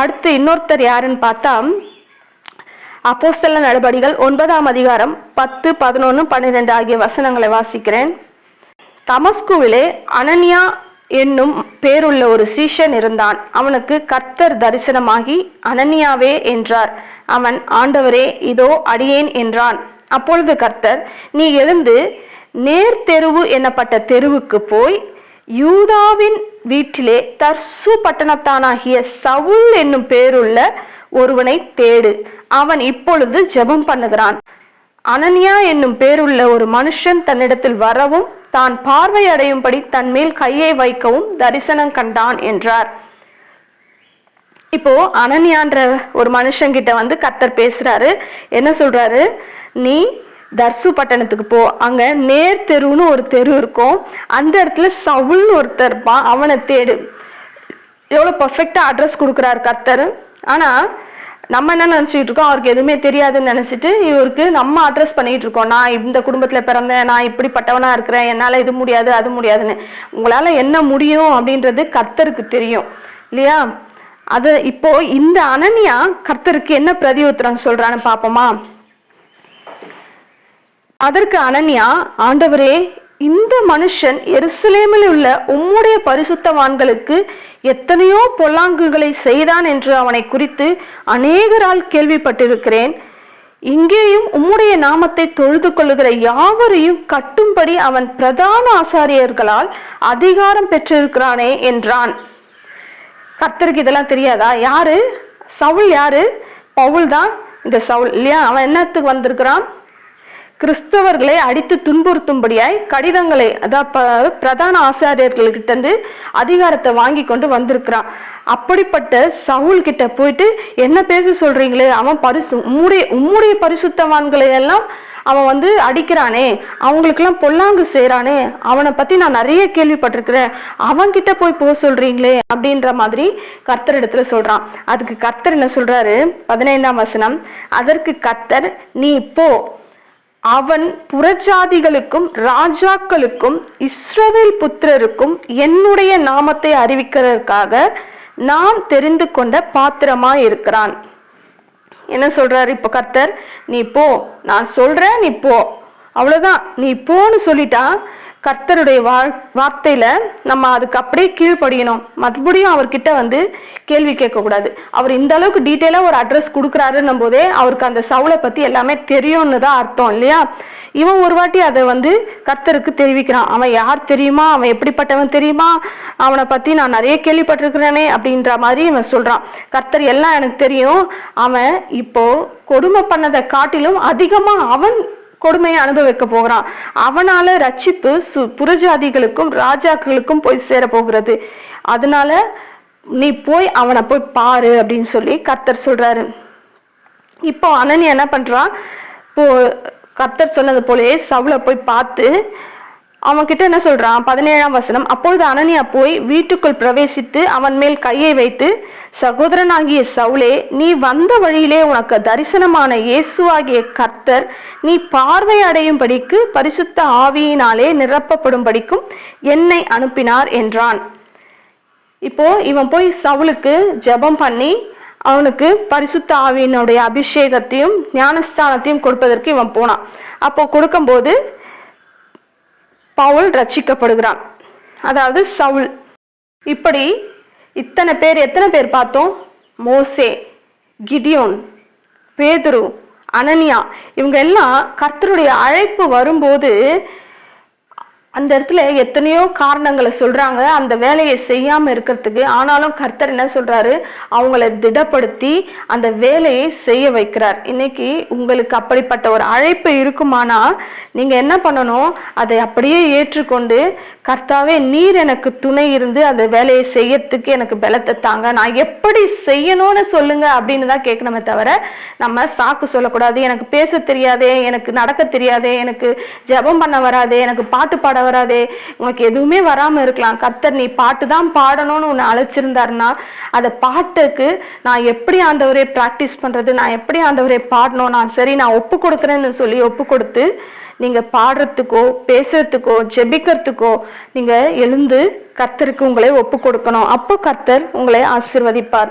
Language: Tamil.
அடுத்து இன்னொருத்தர் யாருன்னு பார்த்தா அப்போஸ்தல நடபடிகள் ஒன்பதாம் அதிகாரம் பத்து பதினொன்னு பன்னிரெண்டு ஆகிய வசனங்களை வாசிக்கிறேன். தமஸ்குவிலே அனன்யா என்னும் பேருள்ள ஒரு சீஷன் இருந்தான். அவனுக்கு கர்த்தர் தரிசனமாகி அனன்யாவே என்றார். அவன் ஆண்டவரே இதோ அடியேன் என்றான். அப்பொழுது கர்த்தர் நீ எழுந்து நேர் தெருவு தெருவுக்கு போய் யூதாவின் வீட்டிலே தர்சு பட்டணத்தானாகிய சவுல் என்னும் பேருள்ள ஒருவனை தேடு. அவன் இப்பொழுது ஜெபம் பண்ணுகிறான். அனன்யா என்னும் பேருள்ள ஒரு மனுஷன் தன்னிடத்தில் வரவும் தான் பார்வையடையும்படி தன் மேல் கையை வைக்கவும் தரிசனம் கண்டான் என்றார். இப்போ அனன்யான்ற ஒரு மனுஷங்கிட்ட வந்து கத்தர் பேசுறாரு. என்ன சொல்றாரு? நீ தர்சு பட்டணத்துக்கு போ. அங்க நேர் தெருவுன்னு ஒரு தெரு இருக்கும். அந்த இடத்துல சவுல்னு ஒருத்தர் இருப்பான் அவனை தேடு. எவ்வளவு பர்ஃபெக்டா அட்ரஸ் கொடுக்குறாரு கர்த்தர். ஆனா நம்ம என்ன நினைச்சிட்டு இருக்கோம்? அவருக்கு எதுவுமே தெரியாதுன்னு நினைச்சிட்டு இவருக்கு நம்ம அட்ரஸ் பண்ணிட்டு இருக்கோம். நான் இந்த குடும்பத்துல பிறந்தேன். நான் இப்படிப்பட்டவனா இருக்கிறேன். என்னால இது முடியாது அது முடியாதுன்னு. உங்களால என்ன முடியும் அப்படின்றது கர்த்தருக்கு தெரியும். இல்லையா? அது இப்போ இந்த அனன்யா கர்த்தருக்கு என்ன பிரதி உத்தரம் சொல்றான்னு பாப்போமா அதற்கு அனன்யா ஆண்டவரே இந்த மனுஷன் எருசலேமில் உள்ள உம்முடைய பரிசுத்தவான்களுக்கு எத்தனையோ பொல்லாங்குகளை செய்தான் என்று அவனை குறித்து அநேகரால் கேள்விப்பட்டிருக்கிறேன். இங்கேயும் உம்முடைய நாமத்தை தொழுது கொள்ளுகிற யாவரையும் கட்டும்படி அவன் பிரதான ஆசாரியர்களால் அதிகாரம் பெற்றிருக்கிறானே என்றான். கர்த்தருக்கு இதெல்லாம் தெரியாதா? யாரு? சவுல் யாரு? பவுல் தான் இந்த சவுல் இல்லையா? அவன் என்னத்துக்கு வந்திருக்கிறான்? கிறிஸ்தவர்களை அடித்து துன்புறுத்தும்படியாய் கடிதங்களை அதாவது பிரதான ஆசாரியர்கள்கிட்ட இருந்து அதிகாரத்தை வாங்கி கொண்டு வந்திருக்கிறான். அப்படிப்பட்ட சவுல் கிட்ட போயிட்டு என்ன பேச சொல்றீங்களே? அவன் பரிசு உம்முடைய உம்முடைய பரிசுத்தவான்களை எல்லாம் அவன் வந்து அடிக்கிறானே. அவங்களுக்கெல்லாம் பொல்லாங்கு செய்யறானே அவனை பத்தி நான் நிறைய கேள்விப்பட்டிருக்கிறேன். அவன் கிட்ட போய் போக சொல்றீங்களே? அப்படின்ற மாதிரி கர்த்தர் இடத்துல சொல்றான். அதுக்கு கர்த்தர் என்ன சொல்றாரு? பதினைந்தாம் வசனம். அதற்கு கர்த்தர் நீ போ. அவன் புறஜாதிகளுக்கும் ராஜாக்களுக்கும் இஸ்ரவேல் புத்திரருக்கும் என்னுடைய நாமத்தை அறிவிக்கிறதுக்காக நான் தெரிந்து கொண்ட பாத்திரமா இருக்கிறான். என்ன சொல்றாரு இப்ப கர்த்தர்? நீ போ நான் சொல்றேன் நீ போ. அவ்வளவுதான். நீ போன்னு சொல்லிட்டா கர்த்தருடைய வாழ் வார்த்தையில நம்ம அதுக்கு அப்படியே கீழ்ப்படியணும். மறுபடியும் அவர்கிட்ட வந்து கேள்வி கேட்கக்கூடாது. அவர் இந்த அளவுக்கு டீட்டெயிலா ஒரு அட்ரஸ் கொடுக்குறாருன்னும் போதே அவருக்கு அந்த சவுளை பத்தி எல்லாமே தெரியும்னு தான் அர்த்தம் இல்லையா? இவன் ஒரு வாட்டி அதை வந்து கர்த்தருக்கு தெரிவிக்கிறான். அவன் யார் தெரியுமா? அவன் எப்படிப்பட்டவன் தெரியுமா? அவனை பத்தி நான் நிறைய கேள்விப்பட்டிருக்கிறேனே அப்படின்ற மாதிரி இவன் சொல்றான். கர்த்தர் எல்லாம் எனக்கு தெரியும். அவன் இப்போ கொடுமை பண்ணதை காட்டிலும் அதிகமா அவன் கொடுமையை அனுபவிக்க போகிறான். அவனால ரட்சிப்பு சு புறஜாதிகளுக்கும் ராஜாக்களுக்கும் போய் சேர போகிறது. அதனால நீ போய் அவனை போய் பாரு அப்படின்னு சொல்லி கர்த்தர் சொல்றாரு. இப்போ அனனி என்ன பண்றான்? இப்போ கர்த்தர் சொன்னது போலயே சவுல போய் பார்த்து அவன் கிட்ட என்ன சொல்றான்? பதினேழாம் வசனம் அப்பொழுது அனனியா போய் வீட்டுக்குள் பிரவேசித்து அவன் மேல் கையை வைத்து சகோதரனாகிய சவுலே நீ வந்த வழியிலே உனக்கு தரிசனமான இயேசுவாகிய கர்த்தர் நீ பார்வை அடையும்படிக்கு பரிசுத்த ஆவியினாலே நிரப்பப்படும்படிக்கும் என்னை அனுப்பினார் என்றான். இப்போ இவன் போய் சவுலுக்கு ஜெபம் பண்ணி அவனுக்கு பரிசுத்த ஆவியினுடைய அபிஷேகத்தையும் ஞானஸ்தானத்தையும் கொடுப்பதற்கு இவன் போனான். அப்போ கொடுக்கும்போது பவுல் ரட்சிக்கப்படுகிறான். அதாவது சவுல். இப்படி இத்தனை பேர் எத்தனை பேர் பார்த்தோம்? மோசே கிதியோன் பேதுரு அனனியா இவங்க எல்லாம் கர்த்தருடைய அழைப்பு வரும்போது அந்த இடத்துல எத்தனையோ காரணங்களை சொல்றாங்க. அந்த வேலையை செய்யாம இருக்கிறதுக்கு ஆனாலும் கர்த்தர் என்ன சொல்றாரு? அவங்கள திடப்படுத்தி அந்த வேலையை செய்ய வைக்கிறார். இன்னைக்கு உங்களுக்கு அப்படிப்பட்ட ஒரு அழைப்பு இருக்குமானா நீங்க என்ன பண்ணணும்? அதை அப்படியே ஏற்றுக்கொண்டு கர்த்தாவே நீர் எனக்கு துணை இருந்து அந்த வேலையை செய்யறதுக்கு எனக்கு பலத்தை தாங்க. நான் எப்படி செய்யணும்னு சொல்லுங்க அப்படின்னு தான் கேட்கணுமே தவிர நம்ம சாக்கு சொல்லக்கூடாது. எனக்கு பேச தெரியாதே எனக்கு நடக்க தெரியாதே எனக்கு ஜெபம் பண்ண வராதே எனக்கு பாட்டு பாட வராதே உனக்கு எதுவுமே வராம இருக்கலாம். கர்த்தர் நீ பாட்டு தான் பாடணும்னு உன்னை அழைச்சிருந்தாருன்னா அந்த பாட்டுக்கு நான் எப்படி ஆண்டவரே ப்ராக்டிஸ் பண்றது? நான் எப்படி ஆண்டவரே பாடணும்? நான் சரி நான் ஒப்பு கொடுக்குறேன்னு சொல்லி ஒப்பு கொடுத்து நீங்க பாடுறதுக்கோ பேசுறதுக்கோ ஜெபிக்கிறதுக்கோ நீங்க எழுந்து கர்த்தருக்கு உங்களை ஒப்பு கொடுக்கணும். அப்போ கர்த்தர் உங்களை ஆசிர்வதிப்பார்.